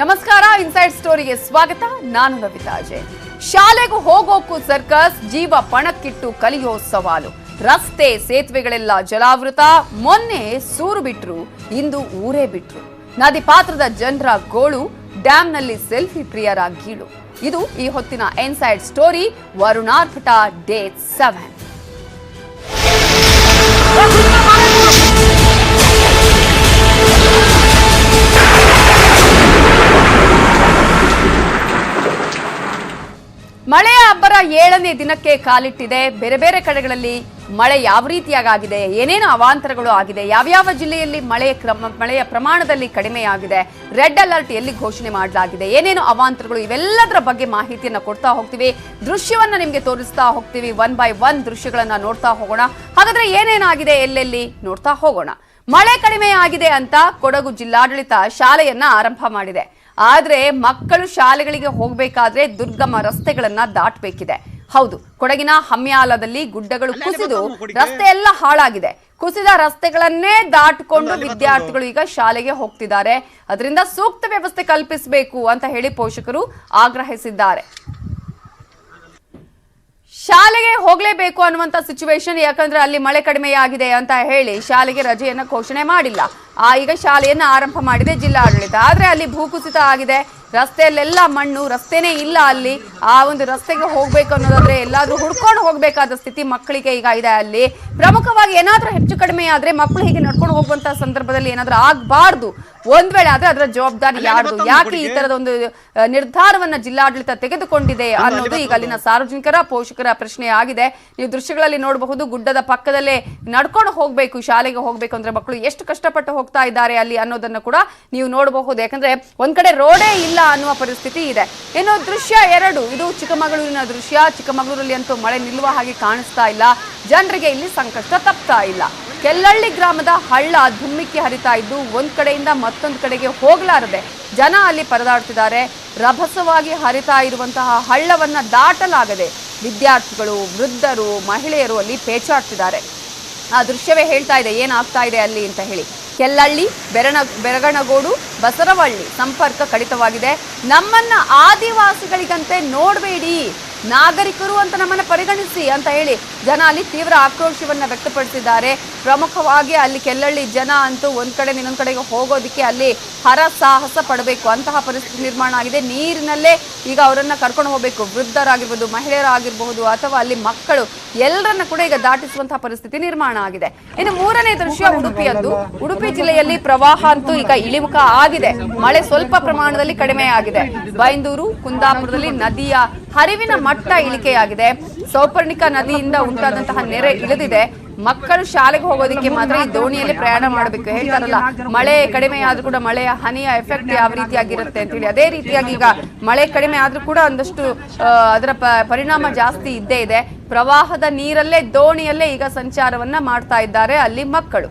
ನಮಸ್ಕಾರ ಇನ್ಸೈಡ್ ಸ್ಟೋರಿಗೆ ಸ್ವಾಗತ. ನಾನು ನವಿತಾ ಅಜಯ್ ಶಾಲೆಗೂ ಹೋಗೋಕ್ಕೂ ಸರ್ಕಸ್ ಜೀವ ಪಣಕ್ಕಿಟ್ಟು ಕಲಿಯೋ ಸವಾಲು. ರಸ್ತೆ, ಸೇತುವೆಗಳೆಲ್ಲ ಜಲಾವೃತ. ಮೊನ್ನೆ ಸೂರು ಬಿಟ್ರು, ಇಂದು ಊರೇ ಬಿಟ್ರು. ನದಿ ಪಾತ್ರದ ಜನರ ಗೋಳು ಡ್ಯಾಂನಲ್ಲಿ ಸೆಲ್ಫಿ ಪ್ರಿಯರ ಗೀಳು. ಇದು ಈ ಹೊತ್ತಿನ ಇನ್ಸೈಡ್ ಸ್ಟೋರಿ ವರುಣಾರ್ಭಟ ಡೇ ಸೆವೆನ್. ಮಳೆಯ ಅಬ್ಬರ ಏಳನೇ ದಿನಕ್ಕೆ ಕಾಲಿಟ್ಟಿದೆ. ಬೇರೆ ಬೇರೆ ಕಡೆಗಳಲ್ಲಿ ಮಳೆ ಯಾವ ರೀತಿಯಾಗಿದೆ ಏನೇನು ಅವಾಂತರಗಳು ಆಗಿದೆ, ಯಾವ್ಯಾವ ಜಿಲ್ಲೆಯಲ್ಲಿ ಮಳೆಯ ಕ್ರಮ, ಮಳೆಯ ಪ್ರಮಾಣದಲ್ಲಿ ಕಡಿಮೆಯಾಗಿದೆ, ರೆಡ್ ಅಲರ್ಟ್ ಎಲ್ಲಿ ಘೋಷಣೆ ಮಾಡಲಾಗಿದೆ, ಏನೇನು ಅವಾಂತರಗಳು ಇವೆಲ್ಲದರ ಬಗ್ಗೆ ಮಾಹಿತಿಯನ್ನು ಕೊಡ್ತಾ ಹೋಗ್ತೀವಿ. ದೃಶ್ಯವನ್ನು ನಿಮಗೆ ತೋರಿಸ್ತಾ ಹೋಗ್ತೀವಿ. ಒನ್ ಬೈ ಒನ್ ದೃಶ್ಯಗಳನ್ನು ನೋಡ್ತಾ ಹೋಗೋಣ. ಹಾಗಾದ್ರೆ ಏನೇನಾಗಿದೆ ಎಲ್ಲೆಲ್ಲಿ ನೋಡ್ತಾ ಹೋಗೋಣ. ಮಳೆ ಕಡಿಮೆ ಆಗಿದೆ ಅಂತ ಕೊಡಗು ಜಿಲ್ಲಾಡಳಿತ ಶಾಲೆಯನ್ನ ಆರಂಭ ಮಾಡಿದೆ. ಆದ್ರೆ ಮಕ್ಕಳು ಶಾಲೆಗಳಿಗೆ ಹೋಗ್ಬೇಕಾದ್ರೆ ದುರ್ಗಮ ರಸ್ತೆಗಳನ್ನ ದಾಟಬೇಕಿದೆ. ಹೌದು ಕೊಡಗಿನ ಹಮ್ಯಾಲದಲ್ಲಿ ಗುಡ್ಡಗಳು ಕುಸಿದು ರಸ್ತೆ ಎಲ್ಲ ಹಾಳಾಗಿದೆ. ಕುಸಿದ ರಸ್ತೆಗಳನ್ನೇ ದಾಟಿಕೊಂಡು ವಿದ್ಯಾರ್ಥಿಗಳು ಈಗ ಶಾಲೆಗೆ ಹೋಗ್ತಿದ್ದಾರೆ. ಅದರಿಂದ ಸೂಕ್ತ ವ್ಯವಸ್ಥೆ ಕಲ್ಪಿಸಬೇಕು ಅಂತ ಹೇಳಿ ಪೋಷಕರು ಆಗ್ರಹಿಸಿದ್ದಾರೆ. ಶಾಲೆಗೆ ಹೋಗಲೇಬೇಕು ಅನ್ನುವಂತ ಸಿಚುವೇಶನ್ ಯಾಕಂದ್ರೆ ಅಲ್ಲಿ ಮಳೆ ಕಡಿಮೆಯಾಗಿದೆ ಅಂತ ಹೇಳಿ ಶಾಲೆಗೆ ರಜೆಯನ್ನ ಘೋಷಣೆ ಮಾಡಿಲ್ಲ. ಈಗ ಶಾಲೆಯನ್ನು ಆರಂಭ ಮಾಡಿದೆ ಜಿಲ್ಲಾಡಳಿತ. ಆದ್ರೆ ಅಲ್ಲಿ ಭೂಕುಸಿತ ಆಗಿದೆ. ರಸ್ತೆಯಲ್ಲೆಲ್ಲ ಮಣ್ಣು ರಸ್ತೆನೇ ಇಲ್ಲ ಅಲ್ಲಿ. ಆ ಒಂದು ರಸ್ತೆಗೆ ಹೋಗ್ಬೇಕು ಅನ್ನೋದಾದ್ರೆ ಎಲ್ಲಾದ್ರೂ ಹುಡ್ಕೊಂಡು ಹೋಗ್ಬೇಕಾದ ಸ್ಥಿತಿ ಮಕ್ಕಳಿಗೆ ಈಗ ಇದೆ ಅಲ್ಲಿ. ಪ್ರಮುಖವಾಗಿ ಏನಾದ್ರೂ ಹೆಚ್ಚು ಕಡಿಮೆ ಆದ್ರೆ ಮಕ್ಕಳು ಹೀಗೆ ನಡ್ಕೊಂಡು ಹೋಗುವಂತ ಸಂದರ್ಭದಲ್ಲಿ ಏನಾದ್ರೂ ಆಗ್ಬಾರ್ದು. ಒಂದ್ ವೇಳೆ ಆದ್ರೆ ಅದರ ಜವಾಬ್ದಾರಿ ಯಾರ್ದು? ಯಾಕೆ ಈ ತರದ ಒಂದು ನಿರ್ಧಾರವನ್ನ ಜಿಲ್ಲಾಡಳಿತ ತೆಗೆದುಕೊಂಡಿದೆ ಅನ್ನೋದು ಈಗ ಅಲ್ಲಿನ ಸಾರ್ವಜನಿಕರ ಪೋಷಕರ ಪ್ರಶ್ನೆ ಆಗಿದೆ. ನೀವು ದೃಶ್ಯಗಳಲ್ಲಿ ನೋಡಬಹುದು ಗುಡ್ಡದ ಪಕ್ಕದಲ್ಲೇ ನಡ್ಕೊಂಡು ಹೋಗ್ಬೇಕು ಶಾಲೆಗೆ ಹೋಗ್ಬೇಕು ಅಂದ್ರೆ ಮಕ್ಕಳು ಎಷ್ಟು ಕಷ್ಟಪಟ್ಟು ಹೋಗ್ತಾ ಇದ್ದಾರೆ ಅಲ್ಲಿ ಅನ್ನೋದನ್ನ ಕೂಡ ನೀವು ನೋಡಬಹುದು. ಯಾಕಂದ್ರೆ ಒಂದ್ ಕಡೆ ರೋಡೇ ಇಲ್ಲ ಅನ್ನುವ ಪರಿಸ್ಥಿತಿ ಇದೆ. ಏನೋ ದೃಶ್ಯ ಎರಡು, ಇದು ಚಿಕ್ಕಮಗಳೂರಿನ ದೃಶ್ಯ. ಚಿಕ್ಕಮಗಳೂರಲ್ಲಿ ಅಂತೂ ಮಳೆ ನಿಲ್ಲುವ ಹಾಗೆ ಕಾಣಿಸ್ತಾ ಇಲ್ಲ. ಜನರಿಗೆ ಇಲ್ಲಿ ಸಂಕಷ್ಟ ತಪ್ತಾ ಇಲ್ಲ. ಕೆಲ್ಲಳ್ಳಿ ಗ್ರಾಮದ ಹಳ್ಳ ಧುಮ್ಮಿಕ್ಕಿ ಹರಿತಾ ಇದ್ದು ಒಂದ್ ಕಡೆಯಿಂದ ಮತ್ತೊಂದು ಕಡೆಗೆ ಹೋಗಲಾರದೆ ಜನ ಅಲ್ಲಿ ಪರದಾಡ್ತಿದ್ದಾರೆ. ರಭಸವಾಗಿ ಹರಿತಾ ಇರುವಂತಹ ಹಳ್ಳವನ್ನ ದಾಟಲಾಗದೆ ವಿದ್ಯಾರ್ಥಿಗಳು, ವೃದ್ಧರು, ಮಹಿಳೆಯರು ಅಲ್ಲಿ ಪೇಚಾಡ್ತಿದ್ದಾರೆ. ಆ ದೃಶ್ಯವೇ ಹೇಳ್ತಾ ಇದೆ. ಏನಾಗ್ತಾ ಇದೆ ಅಲ್ಲಿ ಅಂತ ಹೇಳಿ. ಕೆಲ್ಲಳ್ಳಿ ಬೆರಣ ಬೆರಗಣಗೋಡು ಬಸರವಳ್ಳಿ ಸಂಪರ್ಕ ಕಡಿತವಾಗಿದೆ. ನಮ್ಮನ್ನ ಆದಿವಾಸಿಗಳಿಗಂತೆ ನೋಡಬೇಡಿ. ನಾಗರಿಕರು ಅಂತ ನಮ್ಮನ್ನ ಪರಿಗಣಿಸಿ ಅಂತ ಹೇಳಿ ಜನ ಅಲ್ಲಿ ತೀವ್ರ ಆಕ್ರೋಶವನ್ನ ವ್ಯಕ್ತಪಡಿಸಿದ್ದಾರೆ. ಪ್ರಮುಖವಾಗಿ ಅಲ್ಲಿ ಕೆಲ್ಲಳ್ಳಿ ಜನ ಅಂತೂ ಒಂದ್ ಕಡೆ ಇನ್ನೊಂದ್ ಕಡೆಗೆ ಹೋಗೋದಕ್ಕೆ ಅಲ್ಲಿ ಹರಸಾಹಸ ಪಡಬೇಕು. ಅಂತಹ ಪರಿಸ್ಥಿತಿ ನಿರ್ಮಾಣ ಆಗಿದೆ. ನೀರಿನಲ್ಲೇ ಈಗ ಅವರನ್ನ ಕರ್ಕೊಂಡು ಹೋಗಬೇಕು. ವೃದ್ಧರಾಗಿರ್ಬೋದು ಮಹಿಳೆಯರಾಗಿರಬಹುದು ಅಥವಾ ಅಲ್ಲಿ ಮಕ್ಕಳು ಎಲ್ಲರನ್ನ ಕೂಡ ಈಗ ದಾಟಿಸುವಂತಹ ಪರಿಸ್ಥಿತಿ ನಿರ್ಮಾಣ ಆಗಿದೆ. ಇನ್ನು ಮೂರನೇ ದೃಶ್ಯ ಉಡುಪಿಯದ್ದು ಉಡುಪಿ ಜಿಲ್ಲೆಯಲ್ಲಿ ಪ್ರವಾಹ ಅಂತೂ ಈಗ ಇಳಿಮುಖ ಆಗಿದೆ. ಮಳೆ ಸ್ವಲ್ಪ ಪ್ರಮಾಣದಲ್ಲಿ ಕಡಿಮೆ ಆಗಿದೆ. ಬೈಂದೂರು ಕುಂದಾಪುರದಲ್ಲಿ ನದಿಯ ಹರಿವಿನ ಮಟ್ಟ ಇಳಿಕೆಯಾಗಿದೆ. ಸೌಪರ್ಣಿಕ ನದಿಯಿಂದ ಉಂಟಾದಂತಹ ನೆರೆ ಇಳಿದಿದೆ. ಮಕ್ಕಳು ಶಾಲೆಗೆ ಹೋಗೋದಕ್ಕೆ ಮಾತ್ರ ಈ ದೋಣಿಯಲ್ಲಿ ಪ್ರಯಾಣ ಮಾಡಬೇಕು ಹೇಳ್ತಾರಲ್ಲ. ಮಳೆ ಕಡಿಮೆ ಆದ್ರೂ ಕೂಡ ಮಳೆಯ ಹನಿಯ ಎಫೆಕ್ಟ್ ಯಾವ ರೀತಿಯಾಗಿರುತ್ತೆ ಅಂತ ಹೇಳಿ. ಅದೇ ರೀತಿಯಾಗಿ ಈಗ ಮಳೆ ಕಡಿಮೆ ಆದ್ರೂ ಕೂಡ ಒಂದಷ್ಟು ಅದರ ಪರಿಣಾಮ ಜಾಸ್ತಿ ಇದ್ದೇ ಇದೆ. ಪ್ರವಾಹದ ನೀರಲ್ಲೇ ದೋಣಿಯಲ್ಲೇ ಈಗ ಸಂಚಾರವನ್ನ ಮಾಡ್ತಾ ಇದ್ದಾರೆ ಅಲ್ಲಿ ಮಕ್ಕಳು.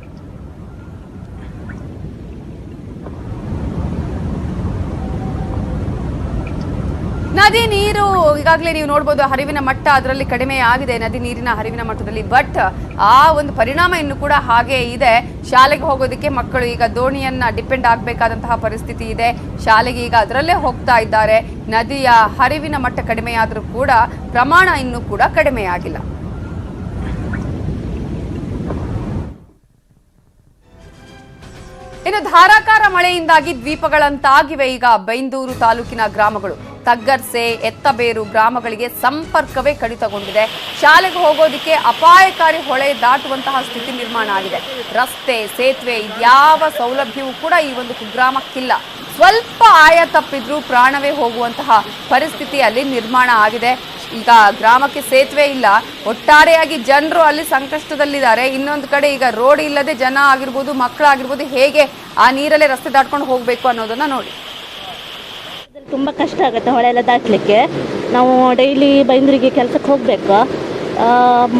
ನದಿ ನೀರು ಈಗಾಗಲೇ ನೀವು ನೋಡ್ಬೋದು ಹರಿವಿನ ಮಟ್ಟ ಅದರಲ್ಲಿ ಕಡಿಮೆ ಆಗಿದೆ, ನದಿ ನೀರಿನ ಹರಿವಿನ ಮಟ್ಟದಲ್ಲಿ. ಬಟ್ ಆ ಒಂದು ಪರಿಣಾಮ ಇನ್ನು ಕೂಡ ಹಾಗೆ ಇದೆ. ಶಾಲೆಗೆ ಹೋಗೋದಕ್ಕೆ ಮಕ್ಕಳು ಈಗ ದೋಣಿಯನ್ನ ಡಿಪೆಂಡ್ ಆಗಬೇಕಾದಂತಹ ಪರಿಸ್ಥಿತಿ ಇದೆ. ಶಾಲೆಗೆ ಈಗ ಅದರಲ್ಲೇ ಹೋಗ್ತಾ ಇದ್ದಾರೆ. ನದಿಯ ಹರಿವಿನ ಮಟ್ಟ ಕಡಿಮೆಯಾದರೂ ಕೂಡ ಪ್ರಮಾಣ ಇನ್ನೂ ಕೂಡ ಕಡಿಮೆ ಆಗಿಲ್ಲ. ಇನ್ನು ಧಾರಾಕಾರ ಮಳೆಯಿಂದಾಗಿ ದ್ವೀಪಗಳಂತಾಗಿವೆ ಈಗ. ಬೈಂದೂರು ತಾಲೂಕಿನ ಗ್ರಾಮಗಳು. ತಗ್ಗರ್ಸೆ, ಎತ್ತಬೇರು ಗ್ರಾಮಗಳಿಗೆ ಸಂಪರ್ಕವೇ ಕಡಿತಗೊಂಡಿದೆ. ಶಾಲೆಗೆ ಹೋಗೋದಕ್ಕೆ ಅಪಾಯಕಾರಿ ಹೊಳೆ ದಾಟುವಂತಹ ಸ್ಥಿತಿ ನಿರ್ಮಾಣ ಆಗಿದೆ. ರಸ್ತೆ, ಸೇತುವೆ ಯಾವ ಸೌಲಭ್ಯವೂ ಕೂಡ ಈ ಒಂದು ಕುಗ್ರಾಮಕ್ಕಿಲ್ಲ. ಸ್ವಲ್ಪ ಆಯ ತಪ್ಪಿದ್ರೂ ಪ್ರಾಣವೇ ಹೋಗುವಂತಹ ಪರಿಸ್ಥಿತಿ ಅಲ್ಲಿ ನಿರ್ಮಾಣ ಆಗಿದೆ. ಈಗ ಗ್ರಾಮಕ್ಕೆ ಸೇತುವೆ ಇಲ್ಲ. ಒಟ್ಟಾರೆಯಾಗಿ ಜನರು ಅಲ್ಲಿ ಸಂಕಷ್ಟದಲ್ಲಿದ್ದಾರೆ. ಇನ್ನೊಂದು ಕಡೆ ಈಗ ರೋಡ್ ಇಲ್ಲದೆ ಜನ ಆಗಿರ್ಬೋದು ಮಕ್ಕಳಾಗಿರ್ಬೋದು ಹೇಗೆ ಆ ನೀರಲ್ಲೇ ರಸ್ತೆ ದಾಟ್ಕೊಂಡು ಹೋಗಬೇಕು ಅನ್ನೋದನ್ನ ನೋಡಿ. ತುಂಬ ಕಷ್ಟ ಆಗುತ್ತೆ ಹೊಳೆ ಎಲ್ಲ ದಾಟಲಿಕ್ಕೆ. ನಾವು ಡೈಲಿ ಬೈಂದ್ರಿಗೆ ಕೆಲಸಕ್ಕೆ ಹೋಗಬೇಕು.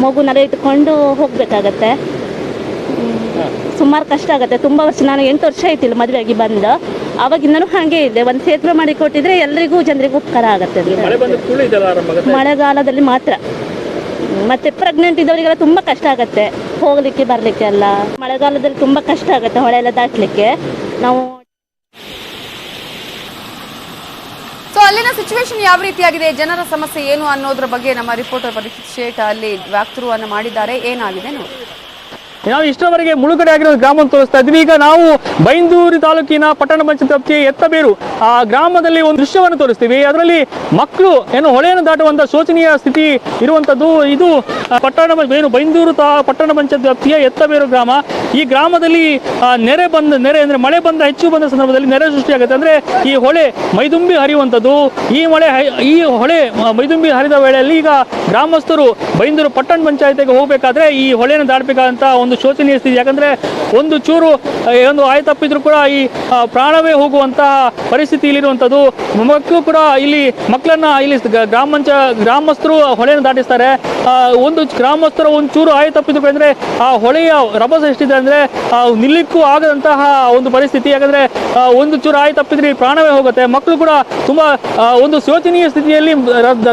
ಮಗುನ ಇಟ್ಕೊಂಡು ಹೋಗಬೇಕಾಗತ್ತೆ. ಸುಮಾರು ಕಷ್ಟ ಆಗುತ್ತೆ. ತುಂಬ ವರ್ಷ ನಾನು ಎಂಟು ವರ್ಷ ಆಯ್ತಿಲ್ಲ ಮದುವೆಯಾಗಿ ಬಂದು. ಅವಾಗಿಂದನೂ ಹಾಗೆ ಇದೆ. ಒಂದು ಸೇತುವೆ ಮಾಡಿ ಕೊಟ್ಟಿದ್ರೆ ಎಲ್ರಿಗೂ ಜನರಿಗೂ ಉಪಕಾರ ಆಗುತ್ತೆ ಮಳೆಗಾಲದಲ್ಲಿ ಮಾತ್ರ. ಮತ್ತೆ ಪ್ರೆಗ್ನೆಂಟ್ ಇದ್ದವರಿಗೆಲ್ಲ ತುಂಬ ಕಷ್ಟ ಆಗುತ್ತೆ. ಹೋಗ್ಲಿಕ್ಕೆ ಬರಲಿಕ್ಕೆ ಎಲ್ಲ. ಮಳೆಗಾಲದಲ್ಲಿ ತುಂಬ ಕಷ್ಟ ಆಗುತ್ತೆ ಹೊಳೆ ಎಲ್ಲ ದಾಟಲಿಕ್ಕೆ. ನಾವು ಅಲ್ಲಿನ ಸಿಚುವೇಶನ್ ಯಾವ ರೀತಿಯಾಗಿದೆ? ಜನರ ಸಮಸ್ಯೆ ಏನು ಅನ್ನೋದ್ರ ಬಗ್ಗೆ ನಮ್ಮ ರಿಪೋರ್ಟರ್ ಪರೀಕ್ಷಿತ್ ಅಲ್ಲಿ ವ್ಯಾಕ್ತರು ಅನ್ನು ಮಾಡಿದ್ದಾರೆ. ಏನಾಗಿದೆ ನೋಡಿ. ನಾವು ಇಷ್ಟರವರೆಗೆ ಮುಳುಗಡೆ ಆಗಿರೋ ಗ್ರಾಮವನ್ನು ತೋರಿಸ್ತಾ ಇದ್ವಿ ಈಗ ನಾವು ಬೈಂದೂರು ತಾಲೂಕಿನ ಪಟ್ಟಣ ಪಂಚಾಯತ್ ವ್ಯಾಪ್ತಿಯ ಎತ್ತಬೇರು, ಆ ಗ್ರಾಮದಲ್ಲಿ ಒಂದು ದೃಶ್ಯವನ್ನು ತೋರಿಸ್ತೀವಿ. ಅದರಲ್ಲಿ ಮಕ್ಕಳು, ಏನು ಹೊಳೆಯನ್ನು ದಾಟುವಂಥ ಶೋಚನೀಯ ಸ್ಥಿತಿ ಇರುವಂತದ್ದು. ಇದು ಪಟ್ಟಣ ಏನು ಬೈಂದೂರು ತಾ, ಪಟ್ಟಣ ಪಂಚಾಯತ್ ವ್ಯಾಪ್ತಿಯ ಎತ್ತಬೇರು ಗ್ರಾಮ. ಈ ಗ್ರಾಮದಲ್ಲಿ ನೆರೆ ಬಂದ, ನೆರೆ ಅಂದ್ರೆ ಮಳೆ ಬಂದ, ಹೆಚ್ಚು ಬಂದ ಸಂದರ್ಭದಲ್ಲಿ ನೆರೆ ಸೃಷ್ಟಿಯಾಗುತ್ತೆ ಅಂದ್ರೆ ಈ ಹೊಳೆ ಮೈದುಂಬಿ ಹರಿಯುವಂಥದ್ದು ಈ ಮಳೆ ಈ ಹೊಳೆ ಮೈದುಂಬಿ ಹರಿದ ವೇಳೆಯಲ್ಲಿ ಈಗ ಗ್ರಾಮಸ್ಥರು ಬೈಂದೂರು ಪಟ್ಟಣ ಪಂಚಾಯತಿಗೆ ಹೋಗಬೇಕಾದ್ರೆ ಈ ಹೊಳೆಯನ್ನು ದಾಟಬೇಕಾದಂತ ಒಂದು ಶೋಚನೀಯ ಸ್ಥಿತಿ. ಯಾಕಂದ್ರೆ ಒಂದು ಚೂರು ಒಂದು ಆಯ ತಪ್ಪಿದ್ರು ಕೂಡ ಈ ಪ್ರಾಣವೇ ಹೋಗುವಂತಹ ಪರಿಸ್ಥಿತಿ ಇಲ್ಲಿರುವಂಥದ್ದು ಮಕ್ಕಳು ಕೂಡ ಇಲ್ಲಿ ಮಕ್ಕಳನ್ನ ಇಲ್ಲಿ ಗ್ರಾಮಾಂಚ ಗ್ರಾಮಸ್ಥರು ಹೊಳೆಯನ್ನು ದಾಟಿಸ್ತಾರೆ. ಒಂದು ಗ್ರಾಮಸ್ಥರ ಒಂದು ಚೂರು ಆಯ ತಪ್ಪಿದ್ರು ಅಂದರೆ ಆ ಹೊಳೆಯ ರಭಸ ಎಷ್ಟಿದೆ ಅಂದ್ರೆ ನಿಲ್ಲಿಕ್ಕೂ ಆಗದಂತಹ ಒಂದು ಪರಿಸ್ಥಿತಿ. ಯಾಕಂದ್ರೆ ಒಂದು ಚೂರು ಆಯ ತಪ್ಪಿದ್ರೆ ಪ್ರಾಣವೇ ಹೋಗುತ್ತೆ. ಮಕ್ಕಳು ಕೂಡ ತುಂಬಾ ಒಂದು ಶೋಚನೀಯ ಸ್ಥಿತಿಯಲ್ಲಿ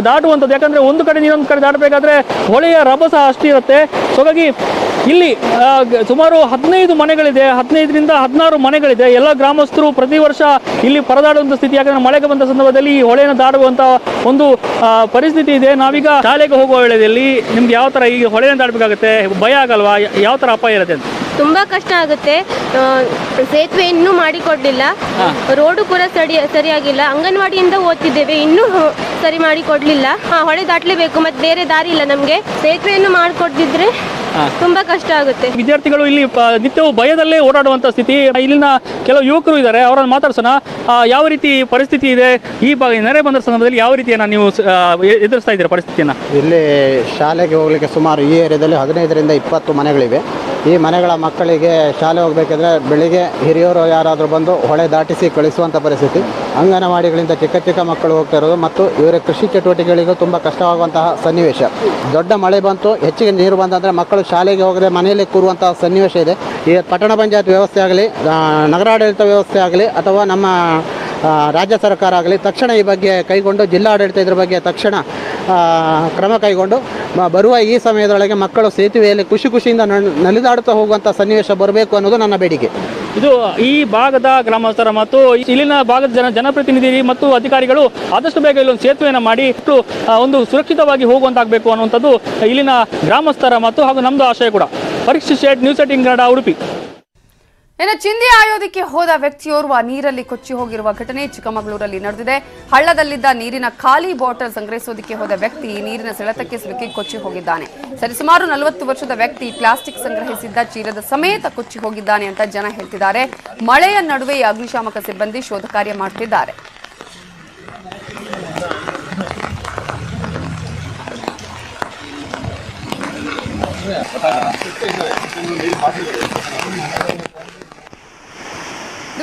ದಾಟುವಂಥದ್ದು. ಯಾಕಂದ್ರೆ ಒಂದು ಕಡೆ ಇನ್ನೊಂದು ಕಡೆ ದಾಟಬೇಕಾದ್ರೆ ಹೊಳೆಯ ರಭಸ ಅಷ್ಟಿರುತ್ತೆ. ಸೊ ಹಾಗಾಗಿ ಇಲ್ಲಿ ಸುಮಾರು ಹದಿನೈದು ಮನೆಗಳಿದೆ ಹದಿನೈದರಿಂದ ಹದಿನಾರು ಮನೆಗಳಿದೆ. ಎಲ್ಲ ಗ್ರಾಮಸ್ಥರು ಪ್ರತಿ ವರ್ಷ ಇಲ್ಲಿ ಪರದಾಡುವಂಥ ಸ್ಥಿತಿ. ಯಾಕಂದ್ರೆ ಮಳೆಗೆ ಬಂದ ಸಂದರ್ಭದಲ್ಲಿ ಈ ಹೊಳೆಯನ್ನು ದಾಡುವಂಥ ಒಂದು ಪರಿಸ್ಥಿತಿ ಇದೆ. ನಾವೀಗ ಶಾಲೆಗೆ ಹೋಗುವ ವೇಳೆಯಲ್ಲಿ ನಿಮ್ಗೆ ಯಾವ ಥರ ಈ ಹೊಳೆಯನ್ನು ದಾಡಬೇಕಾಗುತ್ತೆ ಭಯ ಆಗಲ್ವಾ? ಯಾವ ಥರ ಅಪಾಯ ಇರುತ್ತೆ ಅಂತ? ತುಂಬ ಕಷ್ಟ ಆಗುತ್ತೆ. ಸೇತುವೆ ಇನ್ನೂ ಮಾಡಿಕೊಡಲಿಲ್ಲ. ರೋಡು ಕೂಡ ಸರಿ ಸರಿಯಾಗಿಲ್ಲ. ಅಂಗನವಾಡಿಯಿಂದ ಓದ್ತಿದ್ದೇವೆ. ಇನ್ನೂ ಸರಿ ಮಾಡಿ ಕೊಡಲಿಲ್ಲ ಹೊಳೆ ದಾಟಲೇಬೇಕು ಮತ್ತೆ ಬೇರೆ ದಾರಿ ಇಲ್ಲ ನಮಗೆ. ಸೇತುವೆಯನ್ನು ಮಾಡಿಕೊಡ್ದಿದ್ರೆ ತುಂಬ ಕಷ್ಟ ಆಗುತ್ತೆ. ವಿದ್ಯಾರ್ಥಿಗಳು ಇಲ್ಲಿ ಪ- ನಿತ್ಯವೂ ಭಯದಲ್ಲೇ ಓಡಾಡುವಂತ ಸ್ಥಿತಿ. ಇಲ್ಲಿನ ಕೆಲವು ಯುವಕರು ಇದ್ದಾರೆ ಅವರನ್ನು ಮಾತಾಡ್ಸೋಣ. ಆ, ಯಾವ ರೀತಿ ಪರಿಸ್ಥಿತಿ ಇದೆ? ಈ ಬ- ನೆರೆ ಬಂದ ಸಂದರ್ಭದಲ್ಲಿ ಯಾವ ರೀತಿಯನ್ನ ನೀವು ಸ- ಆ, ಎ- ಎದುರಿಸ್ತಾ ಇದ್ದೀರಾ ಪರಿಸ್ಥಿತಿಯನ್ನ? ಇಲ್ಲಿ ಶಾಲೆಗೆ ಹೋಗ್ಲಿಕ್ಕೆ ಸುಮಾರು ಈ ಏರಿಯಾದಲ್ಲಿ ಹದಿನೈದರಿಂದ ಇಪ್ಪತ್ತು ಮನೆಗಳಿವೆ. ಈ ಮನೆಗಳ ಮಕ್ಕಳಿಗೆ ಶಾಲೆ ಹೋಗಬೇಕಂದ್ರೆ ಬೆಳಿಗ್ಗೆ ಹಿರಿಯರು ಯಾರಾದರೂ ಬಂದು ಹೊಳೆ ದಾಟಿಸಿ ಕಳಿಸುವಂಥ ಪರಿಸ್ಥಿತಿ. ಅಂಗನವಾಡಿಗಳಿಂದ ಚಿಕ್ಕ ಚಿಕ್ಕ ಮಕ್ಕಳು ಹೋಗ್ತಾ ಇರೋದು ಮತ್ತು ಇವರ ಕೃಷಿ ಚಟುವಟಿಕೆಗಳಿಗೂ ತುಂಬ ಕಷ್ಟವಾಗುವಂತಹ ಸನ್ನಿವೇಶ. ದೊಡ್ಡ ಮಳೆ ಬಂತು, ಹೆಚ್ಚಿಗೆ ನೀರು ಬಂದರೆ ಮಕ್ಕಳು ಶಾಲೆಗೆ ಹೋಗದೆ ಮನೆಯಲ್ಲೇ ಕೂರುವಂತಹ ಸನ್ನಿವೇಶ ಇದೆ. ಈ ಪಟ್ಟಣ ಪಂಚಾಯತ್ ವ್ಯವಸ್ಥೆ ಆಗಲಿ ನಗರಾಡಳಿತ ವ್ಯವಸ್ಥೆ ಆಗಲಿ ಅಥವಾ ನಮ್ಮ ರಾಜ್ಯ ಸರ್ಕಾರ ಆಗಲಿ, ತಕ್ಷಣ ಈ ಬಗ್ಗೆ ಕೈಗೊಂಡು ಜಿಲ್ಲಾಡಳಿತ ಇದ್ರ ಬಗ್ಗೆ ತಕ್ಷಣ ಕ್ರಮ ಕೈಗೊಂಡು ಬರುವ ಈ ಸಮಯದೊಳಗೆ ಮಕ್ಕಳು ಸೇತುವೆಯಲ್ಲಿ ಖುಷಿ ಖುಷಿಯಿಂದ ನಲಿದಾಡುತ್ತಾ ಹೋಗುವಂಥ ಸನ್ನಿವೇಶ ಬರಬೇಕು ಅನ್ನೋದು ನನ್ನ ಬೇಡಿಕೆ. ಇದು ಈ ಭಾಗದ ಗ್ರಾಮಸ್ಥರ ಮತ್ತು ಇಲ್ಲಿನ ಭಾಗದ ಜನ ಜನಪ್ರತಿನಿಧಿ ಮತ್ತು ಅಧಿಕಾರಿಗಳು ಆದಷ್ಟು ಬೇಗ ಇಲ್ಲೊಂದು ಸೇತುವೆಯನ್ನು ಮಾಡಿ ಒಂದು ಸುರಕ್ಷಿತವಾಗಿ ಹೋಗುವಂತಾಗಬೇಕು ಅನ್ನುವಂಥದ್ದು ಇಲ್ಲಿನ ಗ್ರಾಮಸ್ಥರ ಮತ್ತು ಹಾಗೂ ನಮ್ಮದು ಆಶಯ ಕೂಡ. ಪರೀಕ್ಷೆ ಶೇಟ್ ನ್ಯೂಸ್ ಏಟಿಂಗ್ ಕನ್ನಡ ಉಡುಪಿ. ಇನ್ನು ಚಿಂದಿ ಆಯೋದಿಕ್ಕೆ ಹೋದ ವ್ಯಕ್ತಿಯೋರ್ವ ನೀರಲ್ಲಿ ಕೊಚ್ಚಿ ಹೋಗಿರುವ ಘಟನೆ ಚಿಕ್ಕಮಗಳೂರಲ್ಲಿ ನಡೆದಿದೆ. ಹಳ್ಳದಲ್ಲಿದ್ದ ನೀರಿನ ಖಾಲಿ ಬಾಟಲ್ ಸಂಗ್ರಹಿಸೋದಿಕ್ಕೆ ಹೋದ ವ್ಯಕ್ತಿ ನೀರಿನ ಸೆಳೆತಕ್ಕೆ ಸಿಲುಕಿ ಕೊಚ್ಚಿ ಹೋಗಿದ್ದಾನೆ. ಸರಿಸುಮಾರು ನಲವತ್ತು ವರ್ಷದ ವ್ಯಕ್ತಿ ಪ್ಲಾಸ್ಟಿಕ್ ಸಂಗ್ರಹಿಸಿದ್ದ ಚೀಲದ ಸಮೇತ ಕೊಚ್ಚಿ ಹೋಗಿದ್ದಾನೆ ಅಂತ ಜನ ಹೇಳ್ತಿದ್ದಾರೆ. ಮಳೆಯ ನಡುವೆ ಅಗ್ನಿಶಾಮಕ ಸಿಬ್ಬಂದಿ ಶೋಧ ಕಾರ್ಯ ಮಾಡುತ್ತಿದ್ದಾರೆ.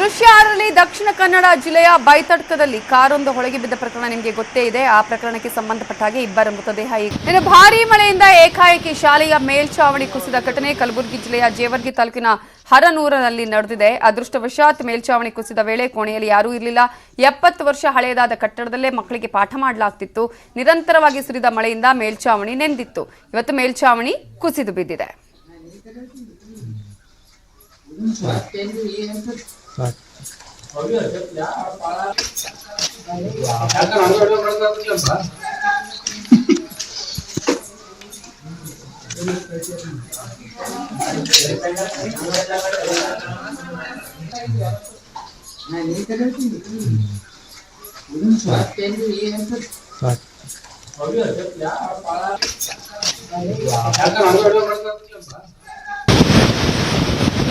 ದೃಶ್ಯ ಆರರಲ್ಲಿ ದಕ್ಷಿಣ ಕನ್ನಡ ಜಿಲ್ಲೆಯ ಬೈತಡ್ಕದಲ್ಲಿ ಕಾರೊಂದು ಹೊಳಗೆ ಬಿದ್ದ ಪ್ರಕರಣ ನಿಮಗೆ ಗೊತ್ತೇ ಇದೆ. ಆ ಪ್ರಕರಣಕ್ಕೆ ಸಂಬಂಧಪಟ್ಟ ಹಾಗೆ ಇಬ್ಬರ ಮೃತದೇಹ ಇನ್ನು ಭಾರೀ ಮಳೆಯಿಂದ ಏಕಾಏಕಿ ಶಾಲೆಯ ಮೇಲ್ಛಾವಣಿ ಕುಸಿದ ಘಟನೆ ಕಲಬುರಗಿ ಜಿಲ್ಲೆಯ ಜೇವರ್ಗಿ ತಾಲೂಕಿನ ಹರನೂರನಲ್ಲಿ ನಡೆದಿದೆ. ಅದೃಷ್ಟವಶಾತ್ ಮೇಲ್ಛಾವಣಿ ಕುಸಿದ ವೇಳೆ ಕೋಣೆಯಲ್ಲಿ ಯಾರೂ ಇರಲಿಲ್ಲ. ಎಪ್ಪತ್ತು ವರ್ಷ ಹಳೆಯದಾದ ಕಟ್ಟಡದಲ್ಲೇ ಮಕ್ಕಳಿಗೆ ಪಾಠ ಮಾಡಲಾಗ್ತಿತ್ತು. ನಿರಂತರವಾಗಿ ಸುರಿದ ಮಳೆಯಿಂದ ಮೇಲ್ಛಾವಣಿ ನೆಂದಿತ್ತು. ಇವತ್ತು ಮೇಲ್ಛಾವಣಿ ಕುಸಿದು ಬಿದ್ದಿದೆ. 아니 그래도 이 무슨 소리야? 텐디 이 무슨 소리야? 어디야? 야, 빨아. 야, 잠깐 안 돌려 버렸다 좀 봐.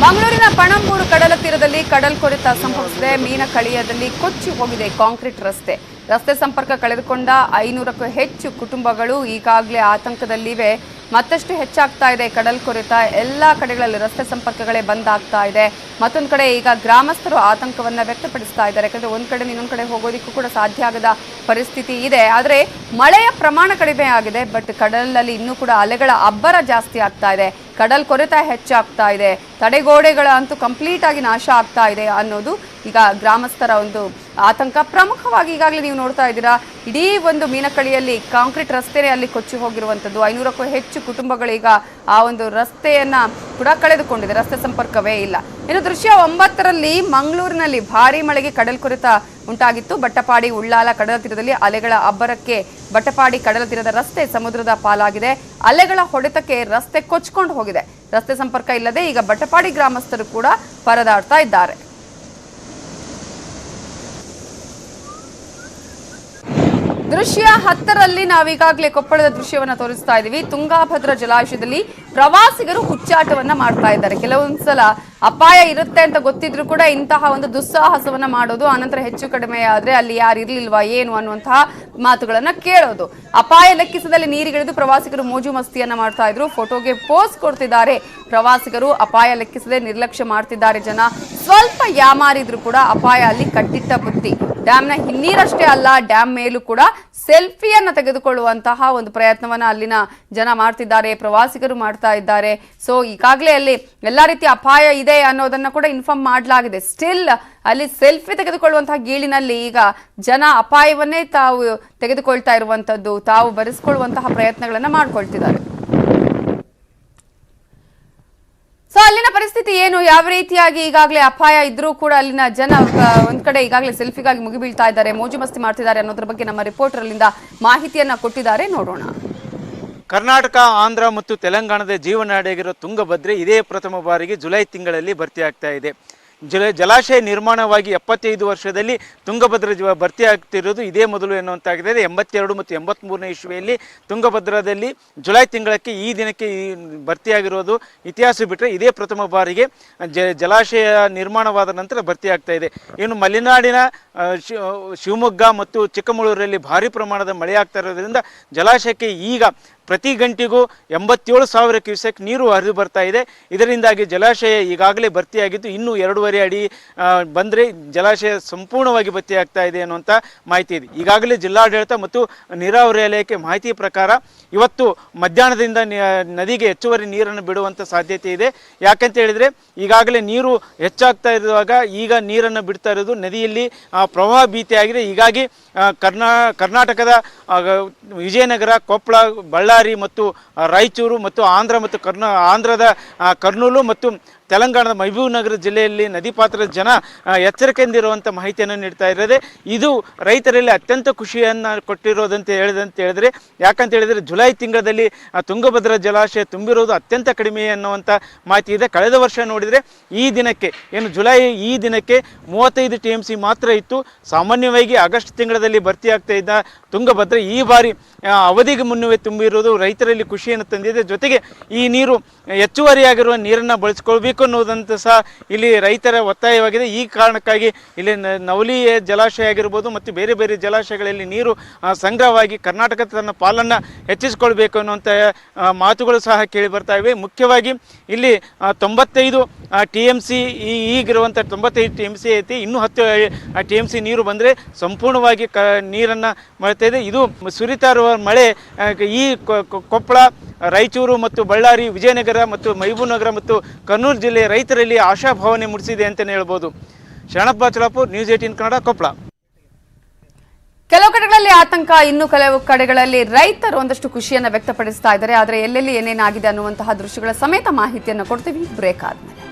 ಮಂಗಳೂರಿನ ಪಣಂಬೂರು ಕಡಲ ತೀರದಲ್ಲಿ ಕಡಲ್ ಕೊರೆತ ಸಂಭವಿಸಿದೆ. ಮೀನ ಕಳಿಯದಲ್ಲಿ ಕೊಚ್ಚಿ ಹೋಗಿದೆ ಕಾಂಕ್ರೀಟ್ ರಸ್ತೆ. ರಸ್ತೆ ಸಂಪರ್ಕ ಕಳೆದುಕೊಂಡ ಐನೂರಕ್ಕೂ ಹೆಚ್ಚು ಕುಟುಂಬಗಳು ಈಗಾಗಲೇ ಆತಂಕದಲ್ಲಿವೆ. ಮತ್ತಷ್ಟು ಹೆಚ್ಚಾಗ್ತಾ ಇದೆ ಕಡಲ್ ಕೊರೆತ. ಎಲ್ಲ ಕಡೆಗಳಲ್ಲಿ ರಸ್ತೆ ಸಂಪರ್ಕಗಳೇ ಬಂದ್ ಆಗ್ತಾ ಇದೆ. ಮತ್ತೊಂದು ಕಡೆ ಈಗ ಗ್ರಾಮಸ್ಥರು ಆತಂಕವನ್ನ ವ್ಯಕ್ತಪಡಿಸ್ತಾ ಇದ್ದಾರೆ. ಯಾಕಂದ್ರೆ ಒಂದ್ ಕಡೆ ಇನ್ನೊಂದ್ ಕಡೆ ಹೋಗೋದಿಕ್ಕೂ ಕೂಡ ಸಾಧ್ಯ ಆಗದ ಪರಿಸ್ಥಿತಿ ಇದೆ. ಆದರೆ ಮಳೆಯ ಪ್ರಮಾಣ ಕಡಿಮೆ ಆಗಿದೆ, ಬಟ್ ಕಡಲಲ್ಲಿ ಇನ್ನೂ ಕೂಡ ಅಲೆಗಳ ಅಬ್ಬರ ಜಾಸ್ತಿ ಆಗ್ತಾ ಇದೆ. ಕಡಲ್ ಕೊರೆತ ಹೆಚ್ಚಾಗ್ತಾ ಇದೆ. ತಡೆಗೋಡೆಗಳ ಅಂತೂ ಕಂಪ್ಲೀಟ್ ಆಗಿ ನಾಶ ಆಗ್ತಾ ಇದೆ ಅನ್ನೋದು ಈಗ ಗ್ರಾಮಸ್ಥರ ಒಂದು ಆತಂಕ. ಪ್ರಮುಖವಾಗಿ ಈಗಾಗಲೇ ನೀವು ನೋಡ್ತಾ ಇದ್ದೀರಾ, ಇಡೀ ಒಂದು ಮೀನಕಳಿಯಲ್ಲಿ ಕಾಂಕ್ರೀಟ್ ರಸ್ತೆನೇ ಅಲ್ಲಿ ಕೊಚ್ಚಿ ಹೋಗಿರುವಂಥದ್ದು. ಐನೂರಕ್ಕೂ ಹೆಚ್ಚು ಕುಟುಂಬಗಳೀಗ ಆ ಒಂದು ರಸ್ತೆಯನ್ನ ಕೂಡ ಕಳೆದುಕೊಂಡಿದೆ. ರಸ್ತೆ ಸಂಪರ್ಕವೇ ಇಲ್ಲ. ಇನ್ನು ದೃಶ್ಯ ಒಂಬತ್ತರಲ್ಲಿ ಮಂಗಳೂರಿನಲ್ಲಿ ಭಾರಿ ಮಳೆಗೆ ಕಡಲ್ ಕೊರೆತ ಉಂಟಾಗಿತ್ತು. ಬಟ್ಟಪಾಡಿ ಉಳ್ಳಾಲ ಕಡಲ ತೀರದಲ್ಲಿ ಅಲೆಗಳ ಅಬ್ಬರಕ್ಕೆ ಬಟ್ಟಪಾಡಿ ಕಡಲ ತೀರದ ರಸ್ತೆ ಸಮುದ್ರದ ಪಾಲಾಗಿದೆ. ಅಲೆಗಳ ಹೊಡೆತಕ್ಕೆ ರಸ್ತೆ ಕೊಚ್ಕೊಂಡು ಹೋಗಿದೆ. ರಸ್ತೆ ಸಂಪರ್ಕ ಇಲ್ಲದೆ ಈಗ ಬಟ್ಟಪಾಡಿ ಗ್ರಾಮಸ್ಥರು ಕೂಡ ಪರದಾಡ್ತಾ ಇದ್ದಾರೆ. ದೃಶ್ಯ ಹತ್ತರಲ್ಲಿ ನಾವೀಗಾಗಲೇ ಕೊಪ್ಪಳದ ದೃಶ್ಯವನ್ನ ತೋರಿಸ್ತಾ ಇದ್ದೀವಿ. ತುಂಗಾಭದ್ರಾ ಜಲಾಶಯದಲ್ಲಿ ಪ್ರವಾಸಿಗರು ಹುಚ್ಚಾಟವನ್ನ ಮಾಡ್ತಾ ಇದ್ದಾರೆ. ಕೆಲವೊಂದ್ಸಲ ಅಪಾಯ ಇರುತ್ತೆ ಅಂತ ಗೊತ್ತಿದ್ರು ಕೂಡ ಇಂತಹ ಒಂದು ದುಸ್ಸಾಹಸವನ್ನ ಮಾಡೋದು ಆನಂತರ ಹೆಚ್ಚು ಕಡಿಮೆ ಆದ್ರೆ ಅಲ್ಲಿ ಯಾರು ಇರ್ಲಿಲ್ವಾ, ಏನು ಅನ್ನುವಂತಹ ಮಾತುಗಳನ್ನ ಕೇಳೋದು. ಅಪಾಯ ಲೆಕ್ಕಿಸದಲ್ಲಿ ನೀರಿಗಿಳಿದು ಪ್ರವಾಸಿಗರು ಮೋಜು ಮಸ್ತಿಯನ್ನ ಮಾಡ್ತಾ ಇದ್ರು. ಫೋಟೋಗೆ ಪೋಸ್ ಕೊಡ್ತಿದ್ದಾರೆ. ಪ್ರವಾಸಿಗರು ಅಪಾಯ ಲೆಕ್ಕಿಸದೆ ನಿರ್ಲಕ್ಷ್ಯ ಮಾಡ್ತಿದ್ದಾರೆ ಜನ. ಸ್ವಲ್ಪ ಯಾಮಾರಿದ್ರು ಕೂಡ ಅಪಾಯ ಅಲ್ಲಿ ಕಟ್ಟಿಟ್ಟ ಬುತ್ತಿ. ಡ್ಯಾಮ್ನ ಹಿನ್ನೀರಷ್ಟೇ ಅಲ್ಲ, ಡ್ಯಾಮ್ ಮೇಲೂ ಕೂಡ ಸೆಲ್ಫಿಯನ್ನ ತೆಗೆದುಕೊಳ್ಳುವಂತಹ ಒಂದು ಪ್ರಯತ್ನವನ್ನ ಅಲ್ಲಿನ ಜನ ಮಾಡ್ತಿದ್ದಾರೆ, ಪ್ರವಾಸಿಗರು ಮಾಡ್ತಾ ಇದ್ದಾರೆ. ಸೊ ಈಗಾಗಲೇ ಅಲ್ಲಿ ಎಲ್ಲ ರೀತಿಯ ಅಪಾಯ ಇದೆ ಅನ್ನೋದನ್ನ ಕೂಡ ಇನ್ಫಾರ್ಮ್ ಮಾಡಲಾಗಿದೆ. ಸ್ಟಿಲ್ ಅಲ್ಲಿ ಸೆಲ್ಫಿ ತೆಗೆದುಕೊಳ್ಳುವಂತಹ ಗೀಳಿನಲ್ಲಿ ಈಗ ಜನ ಅಪಾಯವನ್ನೇ ತಾವು ತೆಗೆದುಕೊಳ್ತಾ ಇರುವಂತದ್ದು ತಾವು ಬರೆಸ್ಕೊಳ್ಳುವಂತಹ ಪ್ರಯತ್ನಗಳನ್ನ ಮಾಡ್ಕೊಳ್ತಿದ್ದಾರೆ. ಸೊ ಅಲ್ಲಿನ ಪರಿಸ್ಥಿತಿ ಏನು? ಯಾವ ರೀತಿಯಾಗಿ ಈಗಾಗಲೇ ಅಪಾಯ ಇದ್ರೂ ಕೂಡ ಅಲ್ಲಿನ ಜನ ಒಂದ್ ಕಡೆ ಈಗಾಗಲೇ ಸೆಲ್ಫಿಗಾಗಿ ಮುಗಿಬೀಳ್ತಾ ಇದ್ದಾರೆ, ಮೋಜು ಮಸ್ತಿ ಮಾಡ್ತಿದ್ದಾರೆ ಅನ್ನೋದ್ರ ಬಗ್ಗೆ ನಮ್ಮ ರಿಪೋರ್ಟರ್ ಅಲ್ಲಿಂದ ಮಾಹಿತಿಯನ್ನ ಕೊಟ್ಟಿದ್ದಾರೆ. ನೋಡೋಣ. ಕರ್ನಾಟಕ, ಆಂಧ್ರ ಮತ್ತು ತೆಲಂಗಾಣದ ಜೀವನಾಡಿಯಾಗಿರೋ ತುಂಗಭದ್ರೆ ಇದೇ ಪ್ರಥಮ ಬಾರಿಗೆ ಜುಲೈ ತಿಂಗಳಲ್ಲಿ ಭರ್ತಿಯಾಗ್ತಾ ಇದೆ. ಜಲ ಜಲಾಶಯ ನಿರ್ಮಾಣವಾಗಿ ಎಪ್ಪತ್ತೈದು ವರ್ಷದಲ್ಲಿ ತುಂಗಭದ್ರ ಜ ಭರ್ತಿ ಆಗ್ತಿರೋದು ಇದೇ ಮೊದಲು ಎನ್ನುವಂತಾಗಿದೆ. ಎಂಬತ್ತೆರಡು ಮತ್ತು ಎಂಬತ್ತ್ಮೂರನೇ ಇಸ್ವಿಯಲ್ಲಿ ತುಂಗಭದ್ರದಲ್ಲಿ ಜುಲೈ ತಿಂಗಳಕ್ಕೆ ಈ ದಿನಕ್ಕೆ ಈ ಭರ್ತಿಯಾಗಿರೋದು ಇತಿಹಾಸ ಬಿಟ್ಟರೆ ಇದೇ ಪ್ರಥಮ ಬಾರಿಗೆ ಜ ಜಲಾಶಯ ನಿರ್ಮಾಣವಾದ ನಂತರ ಭರ್ತಿಯಾಗ್ತಾ ಇದೆ. ಇನ್ನು ಮಲೆನಾಡಿನ ಶಿವಮೊಗ್ಗ ಮತ್ತು ಚಿಕ್ಕಮಗಳೂರಲ್ಲಿ ಭಾರಿ ಪ್ರಮಾಣದ ಮಳೆ ಆಗ್ತಾ ಇರೋದ್ರಿಂದ ಜಲಾಶಯಕ್ಕೆ ಈಗ ಪ್ರತಿ ಗಂಟೆಗೂ ಎಂಬತ್ತೇಳು ಸಾವಿರ ಕ್ಯೂಸೆಕ್ ನೀರು ಹರಿದು ಬರ್ತಾ ಇದೆ. ಇದರಿಂದಾಗಿ ಜಲಾಶಯ ಈಗಾಗಲೇ ಭರ್ತಿಯಾಗಿದ್ದು ಇನ್ನೂ ಎರಡೂವರೆ ಅಡಿ ಬಂದರೆ ಜಲಾಶಯ ಸಂಪೂರ್ಣವಾಗಿ ಭರ್ತಿಯಾಗ್ತಾ ಇದೆ ಅನ್ನುವಂಥ ಮಾಹಿತಿ ಇದೆ. ಈಗಾಗಲೇ ಜಿಲ್ಲಾಡಳಿತ ಮತ್ತು ನೀರಾವರಿ ವಲಯಕ್ಕೆ ಮಾಹಿತಿ ಪ್ರಕಾರ ಇವತ್ತು ಮಧ್ಯಾಹ್ನದಿಂದ ನದಿಗೆ ಹೆಚ್ಚುವರಿ ನೀರನ್ನು ಬಿಡುವಂಥ ಸಾಧ್ಯತೆ ಇದೆ. ಯಾಕಂತ ಹೇಳಿದರೆ ಈಗಾಗಲೇ ನೀರು ಹೆಚ್ಚಾಗ್ತಾ ಇರುವಾಗ ಈಗ ನೀರನ್ನು ಬಿಡ್ತಾ ಇರೋದು ನದಿಯಲ್ಲಿ ಪ್ರವಾಹ ಭೀತಿಯಾಗಿದೆ. ಹೀಗಾಗಿ ಕರ್ನಾ, ಕರ್ನಾಟಕದ ವಿಜಯನಗರ, ಕೊಪ್ಪಳ ಬಳ್ಳಾರಿ ಮತ್ತು ರಾಯಚೂರು ಮತ್ತು ಆಂಧ್ರ ಮತ್ತು ಕರ್ನಾ ಆಂಧ್ರದ ಕರ್ನೂಲು ಮತ್ತು ತೆಲಂಗಾಣದ ಮಹಬೂಬ್ ನಗರ ಜಿಲ್ಲೆಯಲ್ಲಿ ನದಿ ಪಾತ್ರದ ಜನ ಎಚ್ಚರಿಕೆಯಿಂದ ಇರುವಂಥ ಮಾಹಿತಿಯನ್ನು ನೀಡ್ತಾ ಇರೋದೆ. ಇದು ರೈತರಲ್ಲಿ ಅತ್ಯಂತ ಖುಷಿಯನ್ನು ಕೊಟ್ಟಿರೋದಂತ ಹೇಳಿದಂತ ಹೇಳಿದ್ರೆ, ಯಾಕಂತ ಹೇಳಿದರೆ ಜುಲೈ ತಿಂಗಳಲ್ಲಿ ತುಂಗಭದ್ರಾ ಜಲಾಶಯ ತುಂಬಿರೋದು ಅತ್ಯಂತ ಕಡಿಮೆ ಅನ್ನುವಂಥ ಮಾಹಿತಿ ಇದೆ. ಕಳೆದ ವರ್ಷ ನೋಡಿದರೆ ಈ ದಿನಕ್ಕೆ, ಏನು ಜುಲೈ ಈ ದಿನಕ್ಕೆ ಮೂವತ್ತೈದು ಟಿ ಎಂ ಸಿ ಮಾತ್ರ ಇತ್ತು. ಸಾಮಾನ್ಯವಾಗಿ ಆಗಸ್ಟ್ ತಿಂಗಳಲ್ಲಿ ಭರ್ತಿಯಾಗ್ತಾ ಇದ್ದ ತುಂಗಭದ್ರಾ ಈ ಬಾರಿ ಅವಧಿಗೆ ಮುನ್ನವೇ ತುಂಬಿರುವುದು ರೈತರಲ್ಲಿ ಖುಷಿಯನ್ನು ತಂದಿದೆ. ಜೊತೆಗೆ ಈ ನೀರು ಹೆಚ್ಚುವರಿಯಾಗಿರುವ ನೀರನ್ನು ಬಳಸ್ಕೊಳ್ಬೇಕು. ಅನ್ನೋದಂತ ಸಹ ಇಲ್ಲಿ ರೈತರ ಒತ್ತಾಯವಾಗಿದೆ. ಈ ಕಾರಣಕ್ಕಾಗಿ ಇಲ್ಲಿ ನವಲಿಯ ನವಲಿ ಜಲಾಶಯ ಆಗಿರ್ಬೋದು ಮತ್ತು ಬೇರೆ ಬೇರೆ ಜಲಾಶಯಗಳಲ್ಲಿ ನೀರು ಸಂಗ್ರಹವಾಗಿ ಕರ್ನಾಟಕ ತನ್ನ ಪಾಲನ್ನು ಹೆಚ್ಚಿಸಿಕೊಳ್ಬೇಕು ಅನ್ನುವಂಥ ಮಾತುಗಳು ಸಹ ಕೇಳಿ ಬರ್ತಾ ಇವೆ. ಮುಖ್ಯವಾಗಿ ಇಲ್ಲಿ ತೊಂಬತ್ತೈದು ಟಿ ಎಂ ಸಿ ಈಗಿರುವಂಥ ತೊಂಬತ್ತೈದು ಟಿ ಎಂ ಸಿ ಐತಿ. ಇನ್ನೂ ಹತ್ತು ಟಿ ಎಂ ಸಿ ನೀರು ಬಂದರೆ ಸಂಪೂರ್ಣವಾಗಿ ಕ, ನೀರನ್ನು ಮಾಡ್ತಾ ಇದೆ ಇದು ಸುರಿತಾ ಇರುವ ಮಳೆ ಈ ಕೊಪ್ಪಳ ರಾಯಚೂರು ಮತ್ತು ಬಳ್ಳಾರಿ, ವಿಜಯನಗರ ಮತ್ತು ಮೈಬೂನಗರ ಮತ್ತು ಕನ್ನೂರು ಜಿಲ್ಲೆಯ ರೈತರಲ್ಲಿ ಆಶಾಭಾವನೆ ಮೂಡಿಸಿದೆ ಅಂತಲೇ ಹೇಳ್ಬೋದು. ಶರಣಪ್ಪ ಚಲಾಪುರ್ ನ್ಯೂಸ್ ಏಟೀನ್ ಕನ್ನಡ ಕೊಪ್ಪಳ ಕೆಲವು ಕಡೆಗಳಲ್ಲಿ ಆತಂಕ, ಇನ್ನು ಕೆಲವು ಕಡೆಗಳಲ್ಲಿ ರೈತರು ಒಂದಷ್ಟು ಖುಷಿಯನ್ನು ವ್ಯಕ್ತಪಡಿಸ್ತಾ ಇದ್ದಾರೆ. ಆದರೆ ಎಲ್ಲೆಲ್ಲಿ ಏನೇನಾಗಿದೆ ಅನ್ನುವಂತಹ ದೃಶ್ಯಗಳ ಸಮೇತ ಮಾಹಿತಿಯನ್ನು ಕೊಡ್ತೀವಿ. ಬ್ರೇಕ್ ಆದ್ಮೇಲೆ.